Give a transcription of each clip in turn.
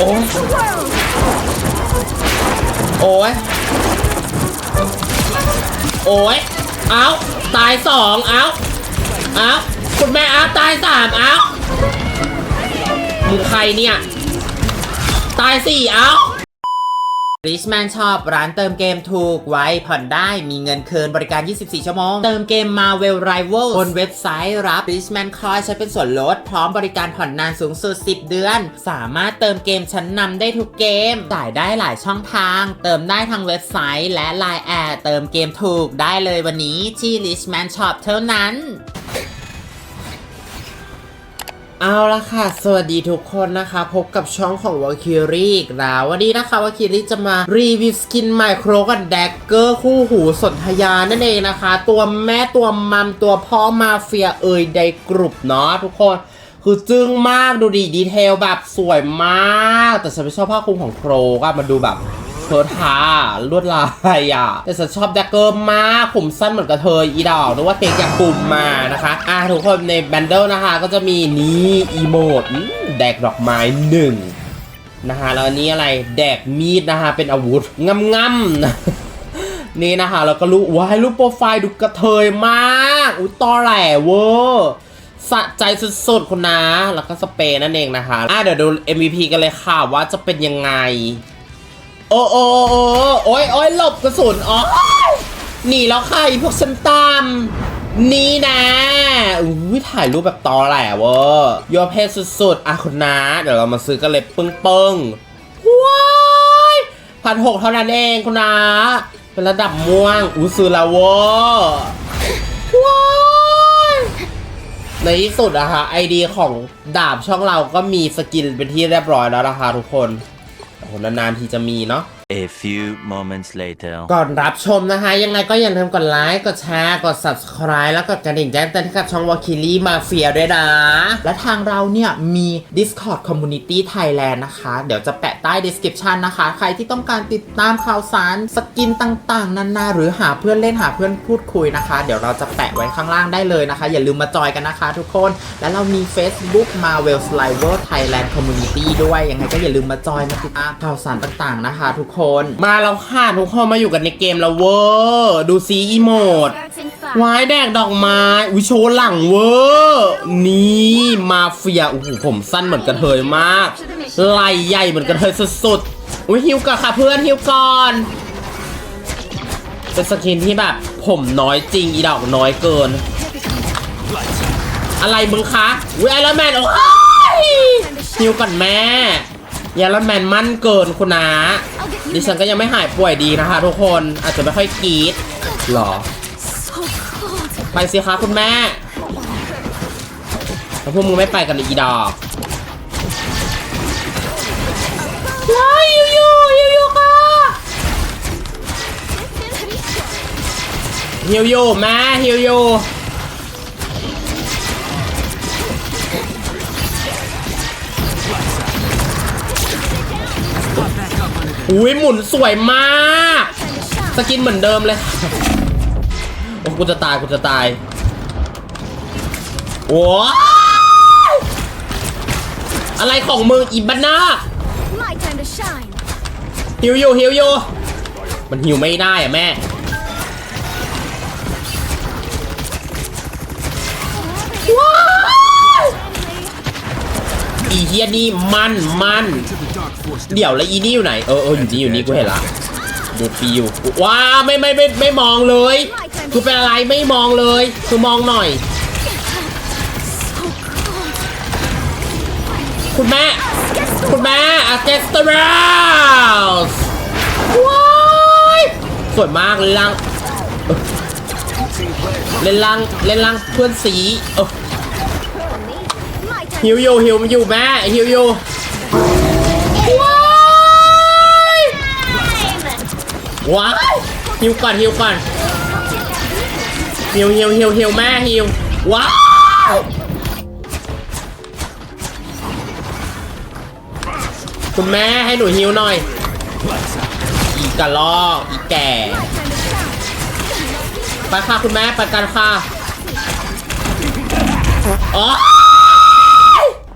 โอ้ยโอ้ยโอ้ยเอาตายสองเอาเอาคุณแม่เอาตายสามเอามึงใครเนี่ย ตายสี่เอา Richman Shop ร้านเติมเกมถูกไว้ผ่อนได้มีเงินคืนบริการ 24 ชั่วโมง เติมเกม Marvel Rivals บนเว็บไซต์รับ Richman Coin ใช้เป็นส่วนลด พร้อมบริการผ่อนนานสูงสุด 10 เดือน สามารถเติมเกมชั้นนำได้ทุกเกม จ่ายได้หลายช่องทาง เติมได้ทางเว็บไซต์และ Line แอดเติมเกมถูกได้เลยวันนี้ที่ Richman Shop เท่านั้น เอาละค่ะ สวัสดีทุกคนนะคะ พบกับช่องของวาคิรีอีกแล้ววันนี้นะคะวาคิรีจะมารีวิวสกินไมโครกับแดกเกอร์คู่หูสนธยานั่นเองนะคะ ตัวแม่ตัวมัมตัวพ่อมาเฟียเอยไดกรุบเนาะทุกคน คือจึ้งมากดูดีดีเทลแบบสวยมาก แต่ฉันไม่ชอบผ้าคลุมของโครก็มันดูแบบ เธอทาลวดลายอะแต่ฉันชอบแดกเกอร์มากผมสั้นเหมือนกับเธออีดอกนึกว่าเทคอยากปุ่มมานะคะอะทุกคนในแบนเดิลนะคะ ก็จะมีนี่อีโมดแดกดอกไม้หนึ่งนะคะแล้วอันนี้อะไรแดกมีดนะคะ เป็นอาวุธงำงำนะนี่นะคะแล้วก็รูปว้ายรูปโปรไฟล์ดูกระเทยมากอุ้ยตอแหลเวอร์สะใจสุดๆคุณนะ แล้วก็สเปรนั่นเองนะคะอะเดี๋ยวดู MVP กันเลยค่ะว่าจะเป็นยังไง โอ้โอ้โอ้โอ้ยโอ้ยหลบกระสุนอ๋อหนีแล้วค่ะพวกฉันตามนี่นะอุ้ยถ่ายรูปแบบตอแหลเวอร์ยอเพศสุดๆอะคุณนาเดี๋ยวเรามาซื้อกันเลยปึ้งปึ้งๆว้ายพันหกเท่านั้นเองคุณนาเป็นระดับม่วงอู้ซื้อแล้วเวอร์ว้ายในที่สุดอะคะไอดีของดาบช่องเราก็มีสกินเป็นที่เรียบร้อยแล้วนะคะทุกคน นานๆทีจะมีเนาะ A few moments later. ก่อนรับชมนะคะ ยังไงก็อย่าลืมกดไลค์กดแชร์กด subscribe แล้วกดกระดิ่งแจ้งเตือนให้กับช่องวาคิลี่มาเฟียด้วยนะ และทางเราเนี่ยมี Discord Community Thailand นะคะ เดี๋ยวจะแปะใต้ description นะคะ ใครที่ต้องการติดตามข่าวสารสกินต่างๆ นานาหรือหาเพื่อนเล่นหาเพื่อนพูดคุยนะคะ เดี๋ยวเราจะแปะไว้ข้างล่างได้เลยนะคะ อย่าลืมมาจอยกันนะคะ ทุกคน และเรามี Facebook Marvel Sliver Thailand Community ด้วยยังไงก็อย่าลืมมาจอยมาติดตามข่าวสารต่างๆนะคะ ทุกคนมาแล้วค่ะทุกคนมาอยู่กันในเกมแล้วเวอร์ดูซีอีโมดวายแดกดอกไม้วิโชว์หลังเวอร์นี่มาเฟียโอ้โหผมสั้นเหมือนกระเทยมากไหล่ใหญ่เหมือนกระเทยสุดๆอุ้ยฮิวก่อนค่ะเพื่อนฮิวก่อนเป็นสกินที่แบบ ผมน้อยจริงอีดอกน้อยเกิน อะไรมึงคะอุ้ยไอรอนแมนโอ้ยฮิวก่อนแม่ ยไอรอนแมนมั่นเกินคุณนาดิฉันก็ยังไม่หายป่วยดีนะคะ ทุกคนอาจจะไม่ค่อยกรีดหรอ ไปสิคะคุณแม่แล้วพวกมึงไม่ไปกันเลยอีดอกว้ายยูยูยูยูค่ะฮิวยูแม่ฮิวยู อุ้ยหมุนสวยมาก สกินเหมือนเดิมเลย โอ้กูจะตายกูจะตาย โอ้ยอะไรของมึงอีบันนา My time to shine. ฮิวอยู่ฮิวอยู่มันฮิวไม่ได้อะแม่ อีเฮียนี่มันมันเดี๋ยวแล้วอีนี่อยู่ไหนเออเอออยู่นี่อยู่นี่กูเห็นละดูฟิวว้าไม่ไม่ไม่ไม่มองเลยคือเป็นอะไรไม่มองเลยคือมองหน่อย คุณแม่คุณแม่อาเกสเตอร์สว้ายสวยมากเลยลังเล่นลังเล่นลังเพื่อนสีเออ My time ฮิวอยู่ฮิวมันอยู่แม่ฮิวอยู่ว้ายว้ายฮิวก่อนฮิวก่อนฮิวฮิวฮิวฮิวแม่ฮิวว้ายคุณแม่ให้หนูฮิวหน่อย อีกระลอกอีแก่ไปค่ะคุณแม่ไปกันค่ะอ๋อ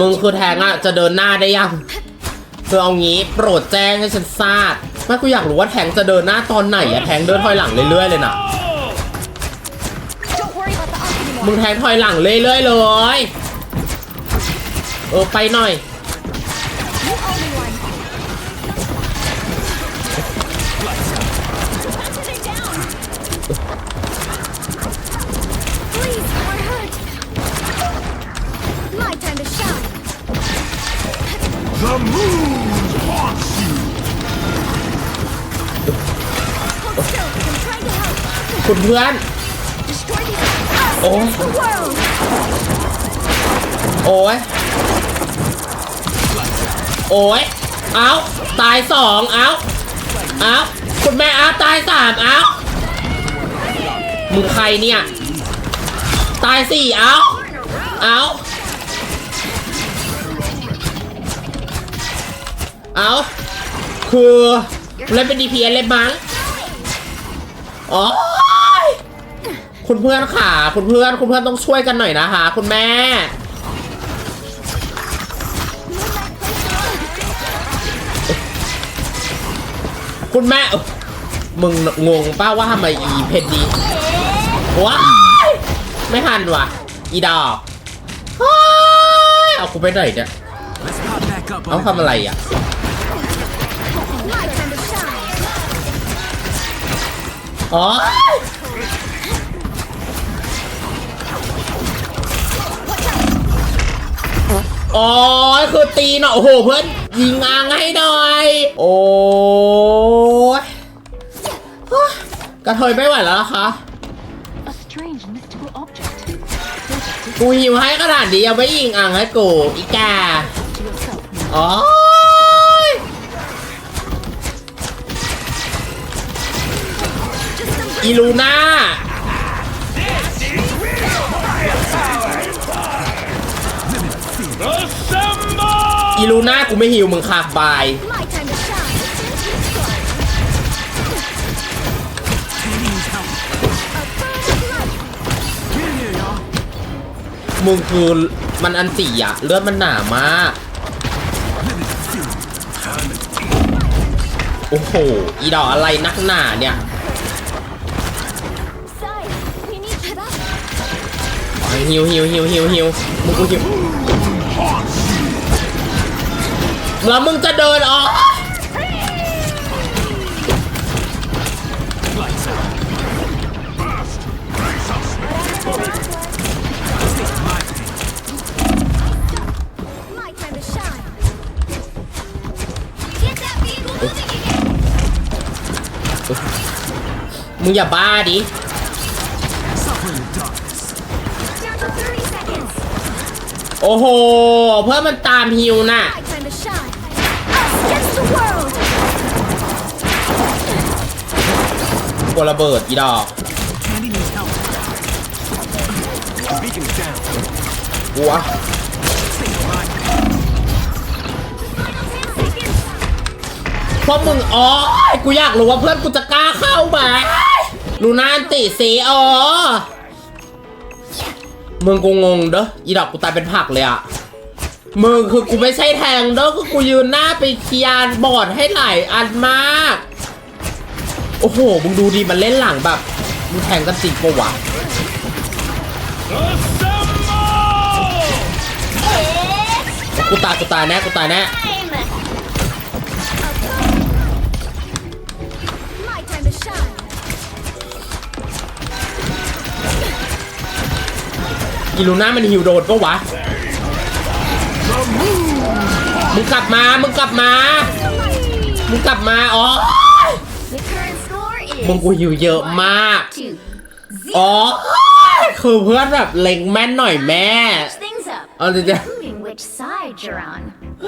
มึงคือแทงอะจะเดินหน้าได้ยังคือเอางี้โปรดแจ้งให้ฉันทราบไม่กูอยากรู้ว่าแทงจะเดินหน้าตอนไหนอะแทงเดินถอยหลังเรื่อยๆเลยนะมึงแทงถอยหลังเรื่อยๆเลย เออไปหน่อย คุณเพื่อน Destroy these. Oh. Against the world. โอ้ย โอ้ย เอาตายสองเอาเอาคุณแม่เอาตายสามเอามึงใครเนี่ย ตายสี่เอาเอาเอาคือเล่นเป็น DPS เล่นมั้งอ๋อ คุณเพื่อนค่ะคุณเพื่อนคุณเพื่อนต้องช่วยกันหน่อยนะคะคุณแม่คุณแม่ มึงงงป้าว่าทำไมอีเพชรดีว้ายไม่ทันว่ะ อีดอกว้ยเอากูไปไหนเนี่ยเอาทำอะไรอะอ๋อ อ๋อคือตีเนาะโอ้โหเพื่อนยิงอางให้หน่อย โอ้ยกระเทยไม่ไหวแล้วนะคะ A strange mystical object. กูหิวให้ขนาดนี้ยังไม่ยิงอ่างให้กูอีกา To yourself. อ๋ออีลูน่า อีลูน่ากูไม่หิวมึงคากบาย มึงคือมันอันสี่อะเลือดมันหนามาก โอ้โห อีดอกอะไรนักหนาเนี่ย Sai, we need to up. หิวหิวหิวหิวหิวมึงกูหิว แล้วมึงจะเดินออกมึงอย่าบ้าดิโอ้โห เพื่อมันตามฮิวน่ะ กลัวระเบิดอีดอก Candy needs help. Beacon is down. กลัว My เพราะมึงอ๋อกูอยากรู้ว่าเพื่อนกูจะกล้าเข้าไหมลูนานติสีอ๋อมึงกูงงเด้ออีดอกกูตายเป็นผักเลยอะมึงคือกูไม่ใช่แทงเด้อคือกูยืนหน้าไปเคลียร์บอร์ดให้หลายอันมาก โอ้โห มึงดูดิมันเล่นหลังแบบมึงแทงกันจริงปวะกูตายกูตายแน่กูตายแน่ My time to shine. อีลูน่ามันฮิวโดนปะวะ มึงกลับมา มึงกลับมา มึงกลับมา อ๋อ มึงกูฮิวเยอะมาก อ๋อ คือเพื่อนแบบเล็งแม่นหน่อยแม่เอาจริง Including which side you're on.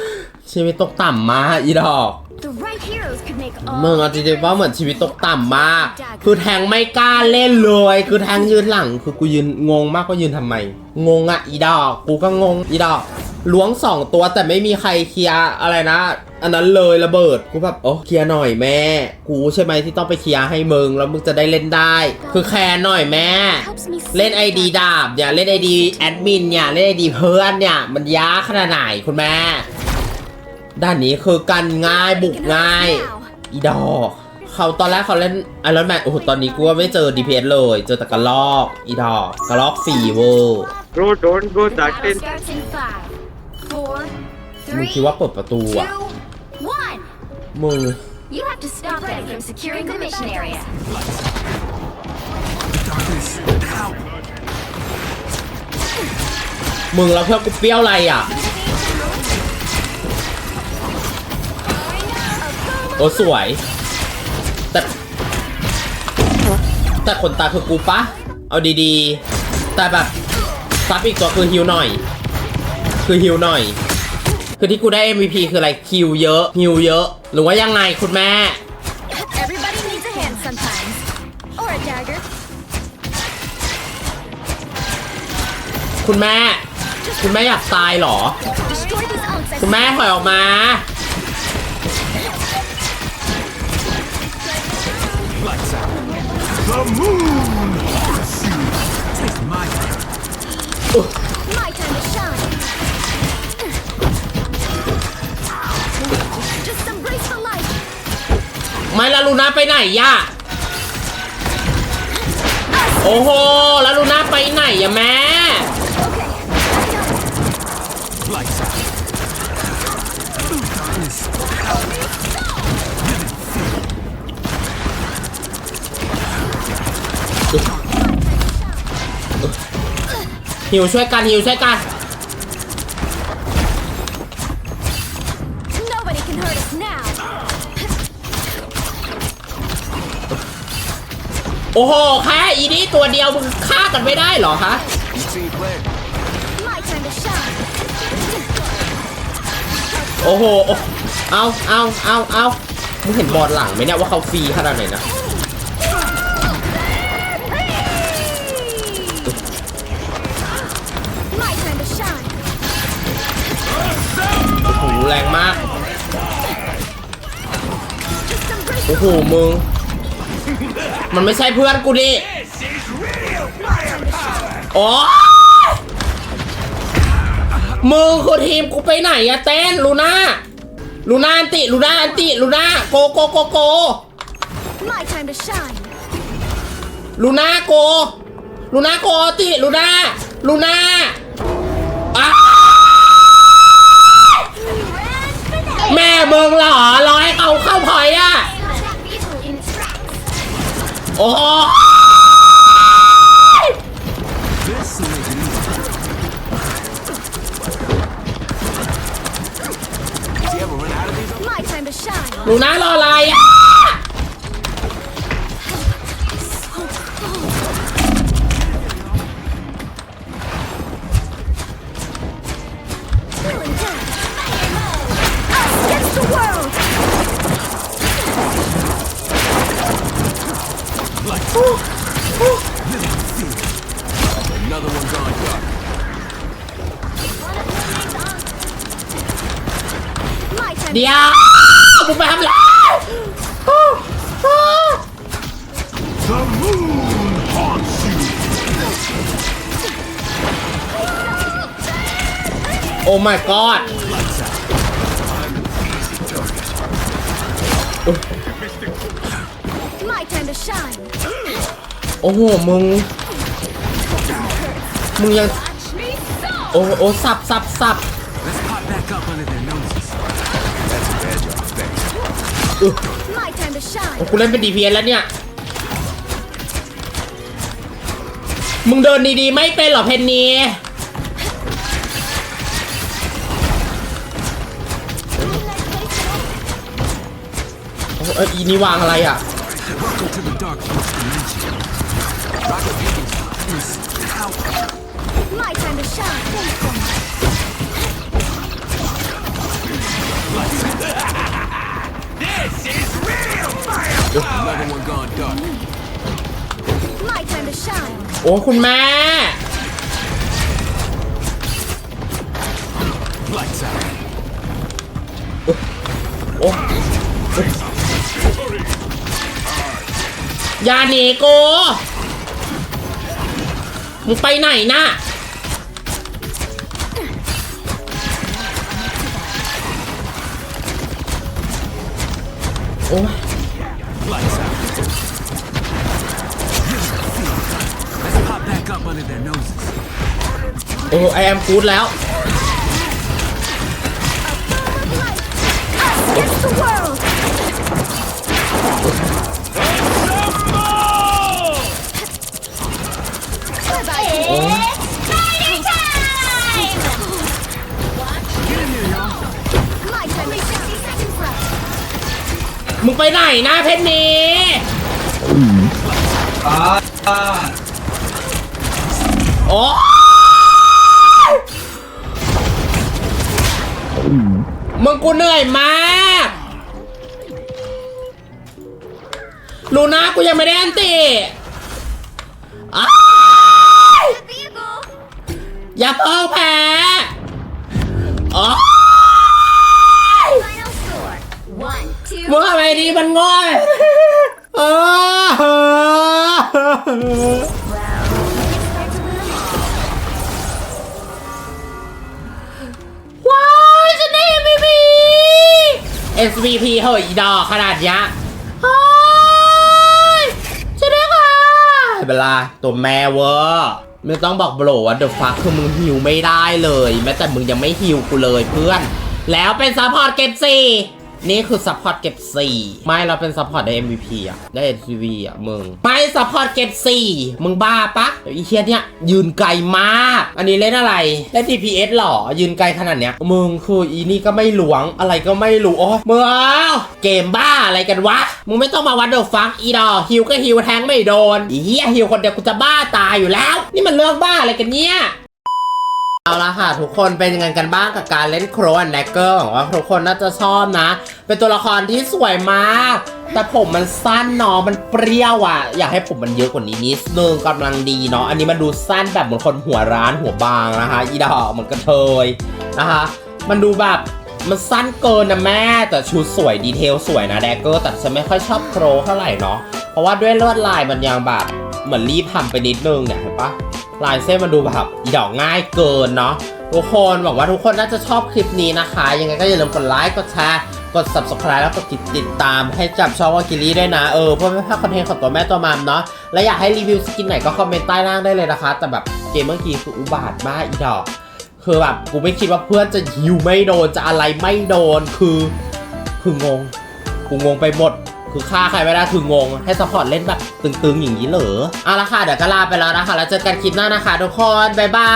ๆชีวิตตกต่ำมากอีดอกมึงเอาจริงๆว่าเหมือนชีวิตตกต่ำมาก คือแทงไม่กล้าเล่นเลย คือแทงยืนหลัง คือกูยืนงงมากว่ายืนทำไม งงอะอีดอก กูก็งงอีดอก ล้วงสองตัวแต่ไม่มีใครเคลียร์อะไรนะ อันนั้นเลยระเบิดกูแบบโอ้เคลียร์หน่อยแม่ กูใช่ไหมที่ต้องไปเคลียร์ให้มึงแล้วมึงจะได้เล่นได้ คือแคร์หน่อยแม่ เล่นไอดีดาบเนี่ยเล่นไอดีแอดมินเนี่ยเล่นไอดีเพื่อนเนี่ยมันยากขนาดไหนคุณแม่ ด้านนี้คือกันง่ายบุกง่าย อีดอกเขาตอนแรกเขาเล่นไอรอนแมนโอ้โหตอนนี้กูว่าไม่เจอ DPS เลย เจอแต่กระลอก อีดอกกระลอกฟีเวอร์ Bro, don't go that in. มึง three, คิดว่าเปิดประตู two, อะ one. มึง You have to stop them from securing the mission area. Darkness. Help. มึงแล้วเพื่อนกูเปรี้ยวอะไรอะ โอ้สวย แต่ แต่คนตาคือกูปะ เอาดีๆ แต่แบบซับอีกตัวคือฮิวหน่อย คือฮิวหน่อย คือที่กูได้ MVP คืออะไรคิวเยอะฮิวเยอะ หรือว่ายังไงคุณแม่ Everybody needs a hand sometimes. Or a dagger. คุณแม่ คุณแม่อยากตายเหรอ Destroy these unks as คุณแม่ถอยออกมา Lights out. The moon ไม่แล้วลูน่าไปไหนย่ะโอ้โหแล้วลูน่าไปไหนอะแม่ หิวช่วยกันหิวช่วยกัน โอ้โหแค่อีนี่ตัวเดียวมึงฆ่ากันไม่ได้เหรอคะ My time to shine. โอ้โห เอาเอาเอาเอามึงเห็นบอร์ดหลังไหมเนี่ยว่าเขาฟรีขนาดไหนนะ My time to shine. โอ้โหแรงมาก Just embrace โอ้โหมึง มันไม่ใช่เพื่อนกูดิโอ้ยมึงคือทีมกูไปไหนอะเต้นลูน่าลูน่าอันติลูน่าอันติลูน่าโกโกโกโก My time to shine. ลูน่าโกลูน่าโกอันติลูน่าลูน่าอ้าวแม่มึงเหรอรอให้เขาเข้าพอยต์อะ to shine. ลูน่ารออะไรอะ Another one gone dark. My time. เดี๋ยวมึงไปทำอะไร The moon haunts you. โอ้ my god Lights out. My time to shine. โอ้โห มึง มึงยัง Watch me so. โอ้โอ้สับสับสับ Let's pop back up under their noses. My time to shine. โอ้กูเล่นเป็น DPS แล้วเนี่ย มึงเดินดีๆ ไม่เป็นเหรอเพนนีโอ้เอยอีนี่วางอะไรอะ Welcome to the dark force dimension. Rocket beacons. Darkness. Help. My time to shine. Another one gone dark. My time to shine. โอ้คุณแม่ Lights out. โอ้ ยาเนโกมึงไปไหนนะโอ้ยโอ้ไอแอมฟูดแล้ว มึงไปไหนนะเพชรนี้โอ้มึงกูเหนื่อยมากลูน่ากูยังไม่ได้อันติ อย่าเพิ่งแพ้โอ้ย Final score. One, two, มึงทำไมดีมันง่อยเออ well, it's hard to win them all. ว้ายฉันได้ MVP MVP เฮ้ยอีดอกขนาดเนี้ยเฮ้ยฉันได้ค่ะเวลาตัวแม่เวอร์ ไม่ต้องบอกโบรว่าเดอะฟักคือมึงฮิวไม่ได้เลย แม้แต่มึงยังไม่ฮิวกูเลยเพื่อน แล้วเป็นซัพพอร์ตเก็บสี่ นี่คือซัพพอร์ตเก็บสี่ไม่เราเป็นซัพพอร์ตได้ MVP อะ ได้ SV อะ มึง ไม่ซัพพอร์ตเก็บสี่มึงบ้าปะไอีเชียเนี่ยยืนไกลมาก อันนี้เล่นอะไรเล่น DPS หรอ ยืนไกลขนาดเนี้ย มึงคืออีนี่ก็ไม่หลวงอะไรก็ไม่รู้โอ้ยมึงเอเกมบ้าอะไรกันวะ มึงไม่ต้องมาวัดเดอฟักอีดอฮิวก็ฮิวแทงไม่โดนอีเหี้ยฮิวคนเดียวกูจะบ้าตายอยู่แล้ว นี่มันเรื่องบ้าอะไรกันเนี่ย เอาละค่ะ ทุกคนเป็นยังไงกันบ้างกับการเล่นโครนแดกเกอร์หวังว่าทุกคนน่าจะชอบนะ เป็นตัวละครที่สวยมาก แต่ผมมันสั้นเนาะมันเปรี้ยวอะ อยากให้ผมมันเยอะกว่านี้นิดนึงกำลังดีเนาะอันนี้มันดูสั้นแบบเหมือนคนหัวร้านหัวบางนะคะ อีดอกเหมือนกระเทยนะคะ มันดูแบบมันสั้นเกินนะแม่แต่ชุดสวยดีเทลสวยนะแดกเกอร์แต่ฉันไม่ค่อยชอบโครเท่าไหร่เนาะเพราะว่าด้วยลวดลายมันยังแบบเหมือนรีบทำไปนิดนึงเนี่ยเห็นปะ ลายเส้นมันดูแบบอีดอกง่ายเกินเนาะทุกคนหวังว่าทุกคนน่าจะชอบคลิปนี้นะคะ ยังไงก็อย่าลืมกดไลค์กดแชร์กด subscribe แล้วก็กดติดตามให้จับช่องวากิลี่ด้วยนะ เออเพื่อไม่พลาดคอนเทนต์ของตัวแม่ตัวมามเนาะและอยากให้รีวิวสกินไหนก็คอมเมนต์ใต้ล่างได้เลยนะคะ แต่แบบเกมเมื่อกี้คืออุบาทมากอีดอก คือแบบกูไม่คิดว่าเพื่อนจะฮิวไม่โดนจะอะไรไม่โดนคือคืองงกูงงไปหมด คือฆ่าใครไม่ได้คืองง ให้สปอร์ตเล่นแบบตึงๆอย่างนี้เหรอเอาละค่ะเดี๋ยวก็ลาไปแล้วนะคะ แล้วเจอกันคลิปหน้านะคะทุกคนบ๊ายบา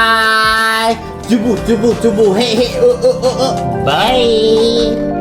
ยจุบุจุบุจุบุเฮ้เฮ้เออเออเออเออบาย